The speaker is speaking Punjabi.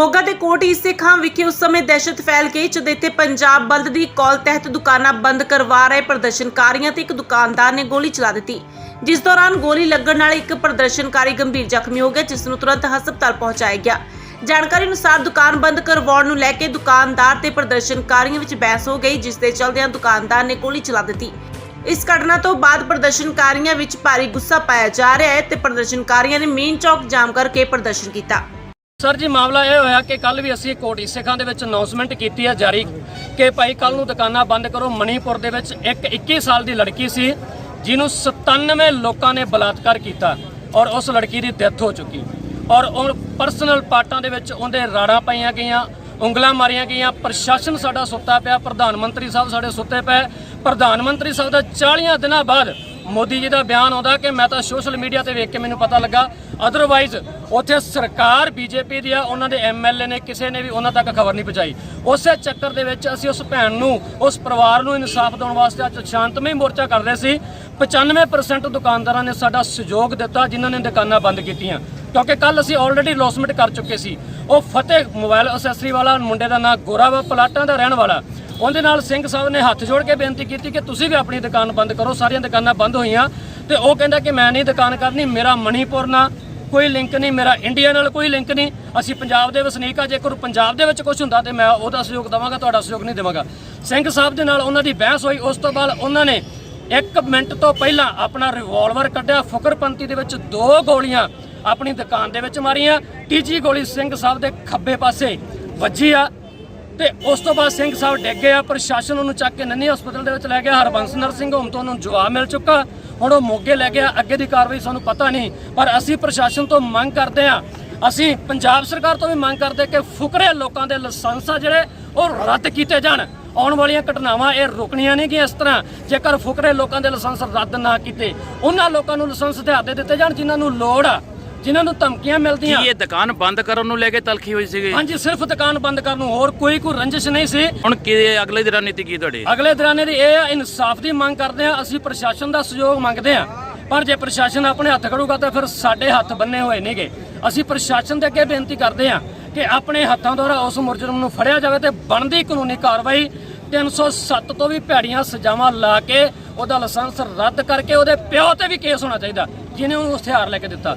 ਮੋਗਾ ਦੇ ਕੋਟ ਈਸੇ ਖਾਂ ਵਿਖੇ ਉਸ ਸਮੇਂ ਦਹਿਸ਼ਤ ਫੈਲ ਗਈ, ਜਦ ਇੱਥੇ ਪੰਜਾਬ ਬੰਦ ਦੀ ਕਾਲ ਤਹਿਤ ਦੁਕਾਨਾਂ ਬੰਦ ਕਰਵਾ ਰਹੇ ਪ੍ਰਦਰਸ਼ਨਕਾਰੀਆਂ ਤੇ ਇੱਕ ਦੁਕਾਨਦਾਰ ਨੇ ਗੋਲੀ ਚਲਾ ਦਿੱਤੀ। ਜਿਸ ਦੌਰਾਨ ਗੋਲੀ ਲੱਗਣ ਨਾਲ ਇੱਕ ਪ੍ਰਦਰਸ਼ਨਕਾਰੀ ਗੰਭੀਰ ਜ਼ਖਮੀ ਹੋ ਗਿਆ, ਜਿਸ ਨੂੰ ਤੁਰੰਤ ਹਸਪਤਾਲ ਪਹੁੰਚਾਇਆ ਗਿਆ। ਜਾਣਕਾਰੀ ਅਨੁਸਾਰ ਦੁਕਾਨ ਬੰਦ ਕਰਵਾਉਣ ਨੂੰ ਲੈ ਕੇ ਦੁਕਾਨਦਾਰ ਤੇ ਪ੍ਰਦਰਸ਼ਨਕਾਰੀਆਂ ਵਿੱਚ ਬਹਿਸ ਹੋ ਗਈ, ਜਿਸ ਦੇ ਚਲਦਿਆਂ ਦੁਕਾਨਦਾਰ ਨੇ ਗੋਲੀ ਚਲਾ ਦਿੱਤੀ। ਇਸ ਘਟਨਾ ਤੋਂ ਬਾਅਦ ਪ੍ਰਦਰਸ਼ਨਕਾਰੀਆਂ ਵਿੱਚ ਭਾਰੀ ਗੁੱਸਾ ਪਾਇਆ ਜਾ ਰਿਹਾ ਹੈ ਤੇ ਪ੍ਰਦਰਸ਼ਨਕਾਰੀਆਂ ਨੇ ਮੇਨ ਚੌਕ ਜਾਮ ਕਰਕੇ ਪ੍ਰਦਰਸ਼ਨ ਕੀਤਾ। ਸਰ ਜੀ, ਮਾਮਲਾ ਇਹ ਹੋਇਆ ਕਿ ਕੱਲ ਵੀ ਅਸੀਂ ਕੋਟੀ ਸਿੱਖਾਂ ਦੇ ਵਿੱਚ ਅਨਾਉਂਸਮੈਂਟ ਕੀਤੀ ਹੈ ਜਾਰੀ ਕਿ ਭਾਈ ਕੱਲ ਨੂੰ ਦੁਕਾਨਾਂ ਬੰਦ ਕਰੋ। ਮਣੀਪੁਰ ਦੇ ਵਿੱਚ ਇੱਕ 21 ਸਾਲ ਦੀ ਲੜਕੀ ਸੀ, ਜਿਹਨੂੰ 97 ਲੋਕਾਂ ਨੇ ਬਲਾਤਕਾਰ ਕੀਤਾ ਔਰ ਉਸ ਲੜਕੀ ਦੀ ਡੈਥ ਹੋ ਚੁੱਕੀ। ਔਰ ਉਹ ਪਰਸਨਲ ਪਾਰਟਾਂ ਦੇ ਵਿੱਚ ਉਹਦੇ ਰਾੜਾਂ ਪਾਈਆਂ ਗਈਆਂ, ਉਂਗਲਾਂ ਮਾਰੀਆਂ ਗਈਆਂ। ਪ੍ਰਸ਼ਾਸਨ ਸਾਡਾ ਸੁੱਤਾ ਪਿਆ, ਪ੍ਰਧਾਨ ਮੰਤਰੀ ਸਾਹਿਬ ਸਾਡੇ ਸੁੱਤੇ ਪਏ। ਪ੍ਰਧਾਨ ਮੰਤਰੀ ਸਾਹਿਬ ਦਾ 40 ਦਿਨਾਂ ਬਾਅਦ ਮੋਦੀ ਜੀ ਦਾ ਬਿਆਨ ਆਉਂਦਾ ਕਿ ਮੈਂ ਤਾਂ ਸੋਸ਼ਲ ਮੀਡੀਆ ਤੇ ਵੇਖ ਕੇ ਮੈਨੂੰ ਪਤਾ ਲੱਗਾ ਅਦਰਵਾਈਜ਼ ਉੱਥੇ ਸਰਕਾਰ ਬੀਜੇਪੀ ਦੀ ਆ, ਉਹਨਾਂ ਦੇ ਐਮਐਲਏ ਨੇ, ਕਿਸੇ ਨੇ ਵੀ ਉਹਨਾਂ ਤੱਕ ਖਬਰ ਨਹੀਂ ਪਹੁੰਚਾਈ। ਉਸੇ ਚੱਕਰ ਦੇ ਵਿੱਚ ਅਸੀਂ ਉਸ ਭੈਣ ਨੂੰ, ਉਸ ਪਰਿਵਾਰ ਨੂੰ ਇਨਸਾਫ ਦਿਵਾਉਣ ਵਾਸਤੇ ਅੱਜ ਸ਼ਾਂਤਮਈ ਮੋਰਚਾ ਕਰ ਰਹੇ ਸੀ। 95% ਦੁਕਾਨਦਾਰਾਂ ਨੇ ਸਾਡਾ ਸਹਿਯੋਗ ਦਿੱਤਾ, ਜਿਨ੍ਹਾਂ ਨੇ ਦੁਕਾਨਾਂ ਬੰਦ ਕੀਤੀਆਂ। ਕਿਉਂਕਿ ਕੱਲ ਅਸੀਂ ਆਲਰੇਡੀ ਲੌਸਮੈਂਟ ਕਰ ਚੁੱਕੇ ਸੀ। ਉਹ ਫਤਿਹ ਮੋਬਾਈਲ ਅਸੈਸਰੀ ਵਾਲਾ, ਮੁੰਡੇ ਦਾ ਨਾਂ ਗੋਰਾ ਵਾ, ਪਲਾਟਾਂ ਦਾ ਰਹਿਣ ਵਾਲਾ। ਉਹਦੇ ਨਾਲ ਸਿੰਘ ਸਾਹਿਬ ਨੇ ਹੱਥ ਜੋੜ ਕੇ ਬੇਨਤੀ ਕੀਤੀ ਕਿ ਤੁਸੀਂ ਵੀ ਆਪਣੀ ਦੁਕਾਨ ਬੰਦ ਕਰੋ, ਸਾਰੀਆਂ ਦੁਕਾਨਾਂ ਬੰਦ ਹੋਈਆਂ। ਤੇ ਉਹ ਕਹਿੰਦਾ ਕਿ ਮੈਂ ਨਹੀਂ ਦੁਕਾਨ ਕਰਨੀ, ਮੇਰਾ ਮਣੀਪੁਰ ਨਾਲ ਕੋਈ ਲਿੰਕ ਨਹੀਂ, ਮੇਰਾ ਇੰਡੀਆ ਨਾਲ ਕੋਈ ਲਿੰਕ ਨਹੀਂ। ਅਸੀਂ ਪੰਜਾਬ ਦੇ ਵਸਨੀਕ ਆ, ਜੇਕਰ ਪੰਜਾਬ ਦੇ ਵਿੱਚ ਕੁਝ ਹੁੰਦਾ ਤੇ ਮੈਂ ਉਹਦਾ ਸਹਿਯੋਗ ਦੇਵਾਂਗਾ, ਤੁਹਾਡਾ ਸਹਿਯੋਗ ਨਹੀਂ ਦੇਵਾਂਗਾ। ਸਿੰਘ ਸਾਹਿਬ ਦੇ ਨਾਲ ਉਹਨਾਂ ਦੀ ਬਹਿਸ ਹੋਈ, ਉਸ ਤੋਂ ਬਾਅਦ ਉਹਨਾਂ ਨੇ ਇੱਕ ਮਿੰਟ ਤੋਂ ਪਹਿਲਾਂ ਆਪਣਾ ਰਿਵਾਲਵਰ ਕੱਢਿਆ ਫੁਕਰਪੰਤੀ ਦੇ ਵਿੱਚ ਦੋ ਗੋਲੀਆਂ ਆਪਣੀ ਦੁਕਾਨ ਦੇ ਵਿੱਚ ਮਾਰੀਆਂ। ਤੀਜੀ ਗੋਲੀ ਸਿੰਘ ਸਾਹਿਬ ਦੇ ਖੱਬੇ ਪਾਸੇ ਵੱਜੀ ਆ ਤੇ ਉਸ ਤੋਂ ਬਾਅਦ ਸਿੰਘ ਸਾਹਿਬ ਡਿੱਗ ਗਏ ਆ, ਪ੍ਰਸ਼ਾਸਨ ਉਹਨੂੰ ਚੱਕ ਕੇ ਨੰਨੀ ਹਸਪਤਾਲ ਦੇ ਵਿੱਚ ਲੈ ਗਿਆ, ਹਰਬੰਸ ਨਰ ਸਿੰਘ ਹੋਮ ਤੋਂ ਉਹਨੂੰ ਜਵਾਬ ਮਿਲ ਚੁੱਕਾ। ਹੁਣ ਉਹ ਮੋਗੇ ਲੈ ਗਿਆ, ਅੱਗੇ ਦੀ ਕਾਰਵਾਈ ਸਾਨੂੰ ਪਤਾ ਨਹੀਂ, ਪਰ ਅਸੀਂ ਪ੍ਰਸ਼ਾਸਨ ਤੋਂ ਮੰਗ ਕਰਦੇ ਆ, ਅਸੀਂ ਪੰਜਾਬ ਸਰਕਾਰ ਤੋਂ ਵੀ ਮੰਗ ਕਰਦੇ ਕਿ ਫੁਕਰੇ ਲੋਕਾਂ ਦੇ ਲਾਇਸੈਂਸ ਆ ਜਿਹੜੇ, ਉਹ ਰੱਦ ਕੀਤੇ ਜਾਣ। ਆਉਣ ਵਾਲੀਆਂ ਘਟਨਾਵਾਂ ਇਹ ਰੁਕਣੀਆਂ ਨਹੀਂ ਕਿ ਇਸ ਤਰ੍ਹਾਂ, ਜੇਕਰ ਫੁਕਰੇ ਲੋਕਾਂ ਦੇ ਲਾਇਸੈਂਸ ਰੱਦ ਨਾ ਕੀਤੇ, ਉਹਨਾਂ ਲੋਕਾਂ ਨੂੰ ਲਾਇਸੈਂਸ ਦਿਹਾੜੇ ਦਿੱਤੇ ਜਾਣ ਜਿਨ੍ਹਾਂ ਨੂੰ ਲੋੜ ਆ। ਜਿਨ੍ਹਾਂ ਨੂੰ ਧਮਕੀਆਂ ਕੀ ਮਿਲਦੀਆਂ ਇਹ ਦੁਕਾਨ ਬੰਦ ਕਰਨ ਨੂੰ ਲੈ ਕੇ ਤਲਖੀ ਹੋਈ ਸੀਗੀ? ਹਾਂਜੀ ਸਿਰਫ ਦੁਕਾਨ ਬੰਦ ਕਰਨ ਨੂੰ ਹੋਰ ਕੋਈ ਕੋਈ ਰੰਜਿਸ਼ ਨਹੀਂ ਸੀ। ਹੁਣ ਕੀ ਅਗਲੇ ਦੀ ਰਣਨੀਤੀ ਕੀ ਤੁਹਾਡੀ? ਅਗਲੇ ਦਿਨਾਂ ਦੀ ਇਹ ਆ ਇਨਸਾਫ ਦੀ ਮੰਗ ਕਰਦੇ ਆ ਅਸੀਂ ਪ੍ਰਸ਼ਾਸਨ ਦਾ ਸਹਿਯੋਗ ਮੰਗਦੇ ਆ। ਪਰ ਜੇ ਪ੍ਰਸ਼ਾਸਨ ਆਪਣੇ ਹੱਥ ਖੜੂਗਾ ਤਾਂ ਫਿਰ ਸਾਡੇ ਹੱਥ ਬੰਨੇ ਹੋਏ ਨਹੀਂਗੇ। ਅਸੀਂ ਪ੍ਰਸ਼ਾਸਨ ਦੇ ਅੱਗੇ ਬੇਨਤੀ ਕਰਦੇ ਆ ਕਿ ਆਪਣੇ ਹੱਥਾਂ ਦੁਆਰਾ ਉਸ ਮੁਰਜਮ ਨੂੰ ਫੜਿਆ ਜਾਵੇ ਤੇ ਬਣਦੀ ਕਾਨੂੰਨੀ ਕਾਰਵਾਈ 307 ਤੋਂ ਵੀ ਭੈੜੀਆਂ ਸਜ਼ਾਵਾਂ ਲਾ ਕੇ ਉਹਦਾ ਲਾਇਸੈਂਸ ਰੱਦ ਕਰਕੇ ਉਹਦੇ ਪਿਓ ਤੇ ਵੀ ਕੇਸ ਹੋਣਾ ਚਾਹੀਦਾ ਜਿਹਨੇ ਉਹਨੂੰ ਹਥਿਆਰ ਲੈ ਕੇ ਦਿੱਤਾ।